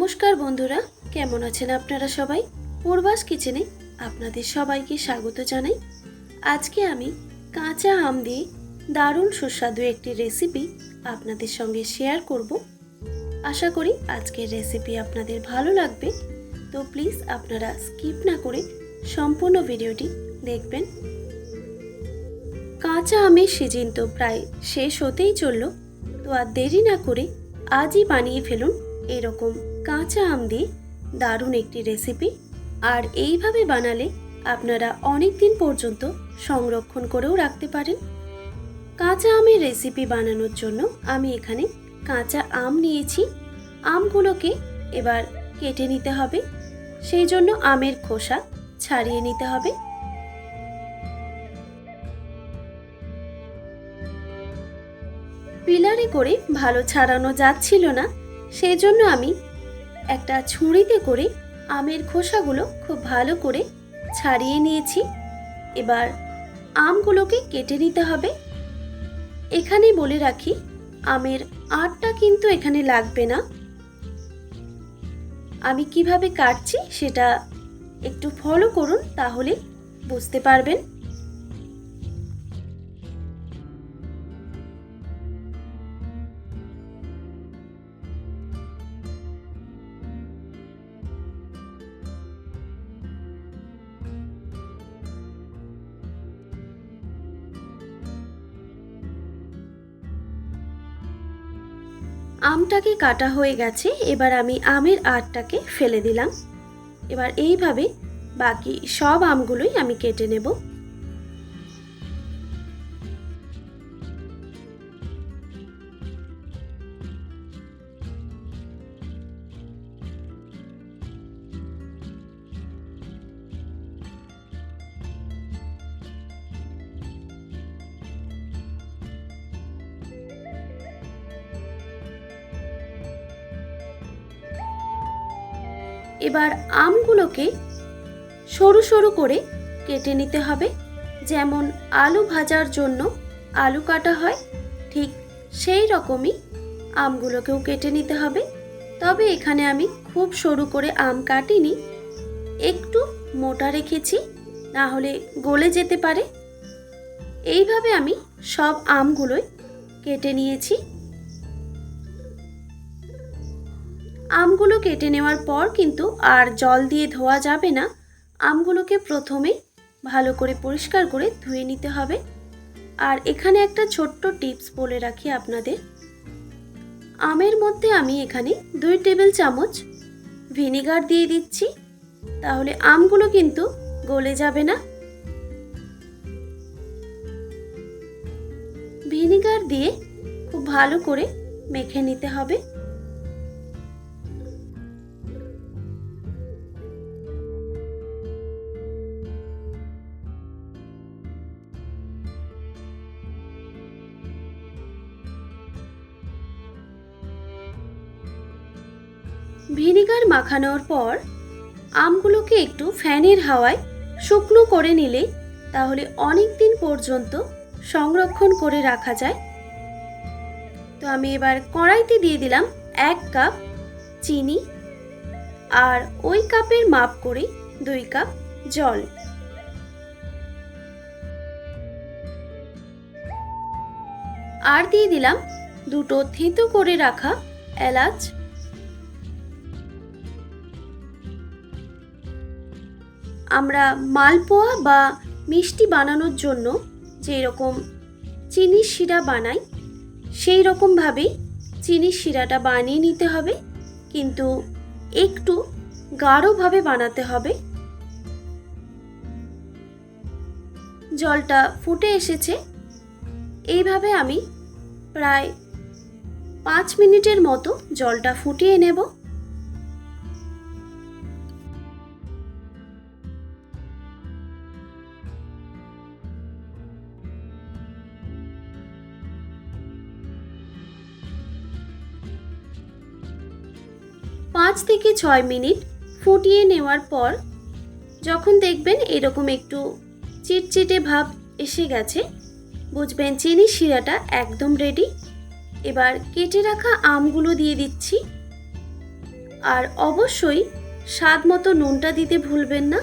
নমস্কার বন্ধুরা, কেমন আছেন আপনারা সবাই? পূর্বাস কিচেনে আপনাদের সবাইকে স্বাগত জানাই। আজকে আমি কাঁচা আম দিয়ে দারুণ সুস্বাদু একটি রেসিপি আপনাদের সঙ্গে শেয়ার করব। আশা করি আজকের রেসিপি আপনাদের ভালো লাগবে। তো প্লিজ আপনারা স্কিপ না করে সম্পূর্ণ ভিডিওটি দেখবেন। কাঁচা আমের সিজন তো প্রায় শেষ হতেই চলল, তো আর দেরি না করে আজই বানিয়ে ফেলুন এরকম কাঁচা আম দিয়ে দারুণ একটি রেসিপি আর এইভাবে বানালে আপনারা অনেক দিন পর্যন্ত সংরক্ষণ করেও রাখতে পারেন। কাঁচা আমের রেসিপি বানানোর জন্য আমি এখানে কাঁচা আম নিয়েছি। আমগুলোকে এবার কেটে নিতে হবে। সেই জন্য আমের খোসা ছাড়িয়ে নিতে হবে। পিলারে করে ভালো ছাড়ানো যাচ্ছিল না। সেই জন্য আমি একটা ছুরিতে করে আমের খোসাগুলো খুব ভালো করে ছাড়িয়ে নিয়েছি। এবার আমগুলোকে কেটে নিতে হবে। এখানে বলে রাখি, আমের আটটা কিন্তু এখানে লাগবে না। আমি কীভাবে কাটছি সেটা একটু ফলো করুন, তাহলে বুঝতে পারবেন। আমটাকে কাটা হয়ে গেছে, এবার আমি আমের আটটাকে ফেলে দিলাম। এবার এইভাবে বাকি সব আমগুলোই আমি কেটে নেব। এবার আমগুলোকে সরু সরু করে কেটে নিতে হবে। যেমন আলু ভাজার জন্য আলু কাটা হয়, ঠিক সেই রকমই আমগুলোকেও কেটে নিতে হবে। তবে এখানে আমি খুব সরু করে আম কাটিনি, একটু মোটা রেখেছি, না হলে গলে যেতে পারে। এইভাবে আমি সব আমগুলোই কেটে নিয়েছি। আমগুলো কেটে নেওয়ার পর কিন্তু আর জল দিয়ে ধোয়া যাবে না। আমগুলোকে প্রথমে ভালো করে পরিষ্কার করে ধুয়ে নিতে হবে। আর এখানে একটা ছোট্ট টিপস বলে রাখি আপনাদের। আমের মধ্যে আমি এখানে দুই টেবিল চামচ ভিনিগার দিয়ে দিচ্ছি। তাহলে আমগুলো কিন্তু গলে যাবে না। ভিনিগার দিয়ে খুব ভালো করে মেখে নিতে হবে। ভিনিগার মাখানোর পর আমগুলোকে একটু ফ্যানের হাওয়ায় শুকনো করে নিলে তাহলে অনেক দিন পর্যন্ত সংরক্ষণ করে রাখা যায়। তো আমি এবার কড়াইতে দিয়ে দিলাম এক কাপ চিনি আর ওই কাপের মাপ করে দুই কাপ জল। আর দিয়ে দিলাম দুটো থেঁতো করে রাখা এলাচ মালপোয়া বা মিষ্টি বানানোর জন্য যেরকম চিনির শিরা বানাই, সেই রকমভাবেই চিনির শিরাটা বানিয়ে নিতে হবে। কিন্তু একটু গাঢ়ভাবে বানাতে হবে। জলটা ফুটে এসেছে। এইভাবে আমি প্রায় পাঁচ মিনিটের মতো জলটা ফুটিয়ে নেব। পাঁচ থেকে ছয় মিনিট ফুটিয়ে নেওয়ার পর যখন দেখবেন এরকম একটু চিটচিটে ভাব এসে গেছে, বুঝবেন চিনি শিরাটা একদম রেডি এবার কেটে রাখা আমগুলো দিয়ে দিচ্ছি। আর অবশ্যই স্বাদ মতো নুনটা দিতে ভুলবেন না।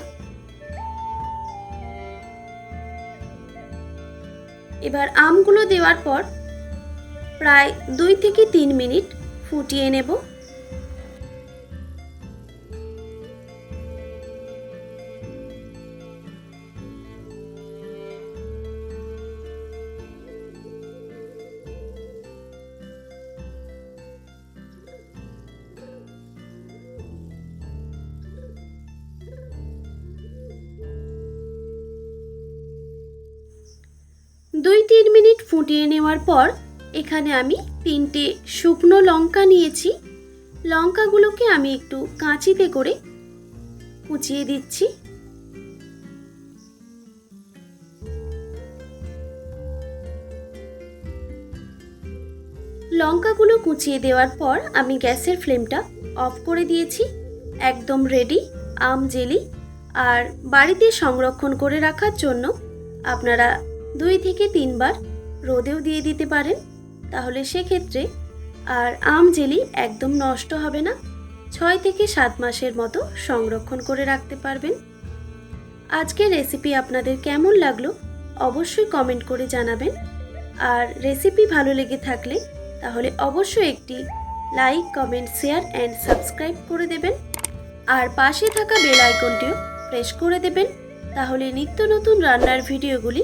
এবার আমগুলো দেওয়ার পর প্রায় দুই থেকে তিন মিনিট ফুটিয়ে নেব। দুই তিন মিনিট ফুটিয়ে নেওয়ার পর এখানে আমি তিনটে শুকনো লঙ্কা নিয়েছি। লঙ্কাগুলোকে আমি একটু কাঁচিতে করে কুচিয়ে দিচ্ছি। লঙ্কাগুলো কুচিয়ে দেওয়ার পর আমি গ্যাসের ফ্লেমটা অফ করে দিয়েছি। একদম রেডি, আম জেলি, আর বাড়িতে সংরক্ষণ করে রাখার জন্য আপনারা দুই থেকে তিনবার রোদেও দিয়ে দিতে পারেন, তাহলে সেক্ষেত্রে আর আম জেলি একদম নষ্ট হবে না, ছয় থেকে সাত মাসের মতো সংরক্ষণ করে রাখতে পারবেন। আজকের রেসিপি আপনাদের কেমন লাগল অবশ্যই কমেন্ট করে জানাবেন। আর রেসিপি ভালো লেগে থাকলে তাহলে অবশ্যই একটি like, comment, share and subscribe করে দেবেন। আর পাশে থাকা বেল আইকনটিও প্রেস করে দেবেন, তাহলে নিত্য নতুন রান্নার ভিডিওগুলি